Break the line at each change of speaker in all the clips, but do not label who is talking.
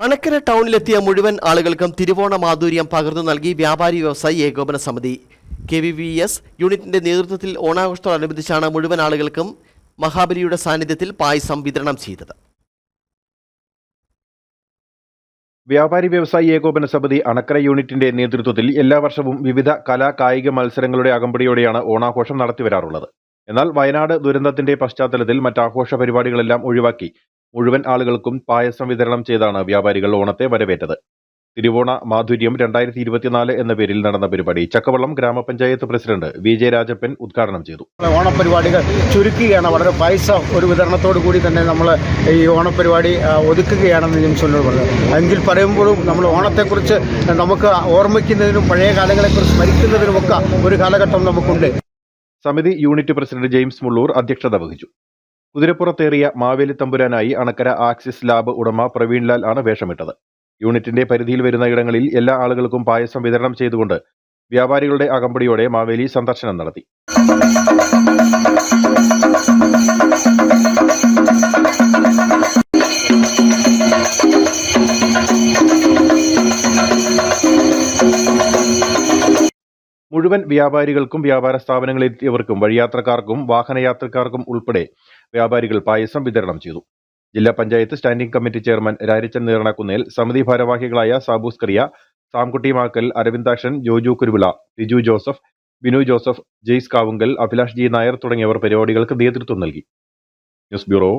അണക്കര ടൗണിലെത്തിയ മുഴുവൻ ആളുകൾക്കും തിരുവോണ മാധുര്യം പകർന്നു നൽകി വ്യാപാരി വ്യവസായി ഏകോപന സമിതി. കെ വി വി എസ് യൂണിറ്റിന്റെ നേതൃത്വത്തിൽ ഓണാഘോഷത്തോടനുബന്ധിച്ചാണ് മുഴുവൻ ആളുകൾക്കും മഹാബലിയുടെ സാന്നിധ്യത്തിൽ പായസം വിതരണം ചെയ്തത്.
വ്യാപാരി വ്യവസായി ഏകോപന സമിതി അണക്കര യൂണിറ്റിന്റെ നേതൃത്വത്തിൽ എല്ലാ വർഷവും വിവിധ കലാ കായിക മത്സരങ്ങളുടെ അകമ്പടിയോടെയാണ് ഓണാഘോഷം നടത്തിവരാറുള്ളത്. എന്നാൽ വയനാട് ദുരന്തത്തിന്റെ പശ്ചാത്തലത്തിൽ മറ്റാഘോഷ പരിപാടികളെല്ലാം ഒഴിവാക്കി മുഴുവൻ ആളുകൾക്കും പായസം വിതരണം ചെയ്താണ് വ്യാപാരികൾ ഓണത്തെ വരവേറ്റത്. തിരുവോണ മാധുര്യം രണ്ടായിരത്തി ഇരുപത്തിനാല് എന്ന പേരിൽ നടന്ന പരിപാടി ചക്കവള്ളം ഗ്രാമപഞ്ചായത്ത് പ്രസിഡന്റ് വി ജെ രാജപ്പൻ ഉദ്ഘാടനം ചെയ്തു.
ഓണപരിപാടികൾ ചുരുക്കുകയാണ്. വളരെ പൈസ ഒരു വിതരണത്തോടു കൂടി തന്നെ നമ്മൾ ഈ ഓണപരിപാടി ഒതുക്കുകയാണെന്ന് ഞാൻ പറഞ്ഞു. എങ്കിൽ പറയുമ്പോഴും നമ്മൾ ഓണത്തെക്കുറിച്ച് നമുക്ക് ഓർമ്മിക്കുന്നതിനും പഴയ കാലങ്ങളെക്കുറിച്ച് സ്മരിക്കുന്നതിനുമൊക്കെ ഒരു കാലഘട്ടം നമുക്കുണ്ട്.
സമിതി യൂണിറ്റ് പ്രസിഡന്റ് ജെയിംസ് മുള്ളൂർ അധ്യക്ഷത വഹിച്ചു. കുതിരപ്പുറത്തേറിയ മാവേലി തമ്പുരാനായി അണക്കര ആക്സിസ് ലാബ് ഉടമ പ്രവീൺലാൽ ആണ് വേഷമിട്ടത്. യൂണിറ്റിന്റെ പരിധിയിൽ വരുന്ന ഇടങ്ങളിൽ എല്ലാ ആളുകൾക്കും പായസം വിതരണം ചെയ്തുകൊണ്ട് വ്യാപാരികളുടെ അകമ്പടിയോടെ മാവേലി സന്ദർശനം നടത്തി. മുഴുവൻ വ്യാപാരികൾക്കും വ്യാപാര സ്ഥാപനങ്ങളിലെത്തിയവർക്കും വഴിയാത്രക്കാർക്കും വാഹനയാത്രക്കാർക്കും ഉൾപ്പെടെ വ്യാപാരികൾ പായസം വിതരണം ചെയ്തു. ജില്ലാ panchayat standing committee chairman Rarichan Neeranakkunnel സമിതി ഭാരവാഹികളായ Saboos Kariya Samkutty Makkal Aravindakshan Joju Kuruvila Liju Joseph Binu Joseph Jaice Kavungal Abhilash G Nair തുടങ്ങിയവർ പരിപാടികൾക്ക് നേതൃത്വം നൽകി. News bureau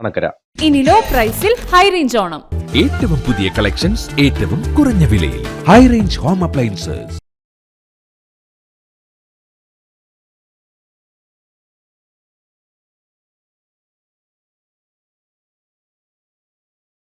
Anakkara.
ഇനി ലോ പ്രൈസിൽ ഹൈ റേഞ്ച് ഓണം.
ഏറ്റവും പുതിയ കളക്ഷൻസ് ഏറ്റവും കുറഞ്ഞ വിലയിൽ. High range home appliances.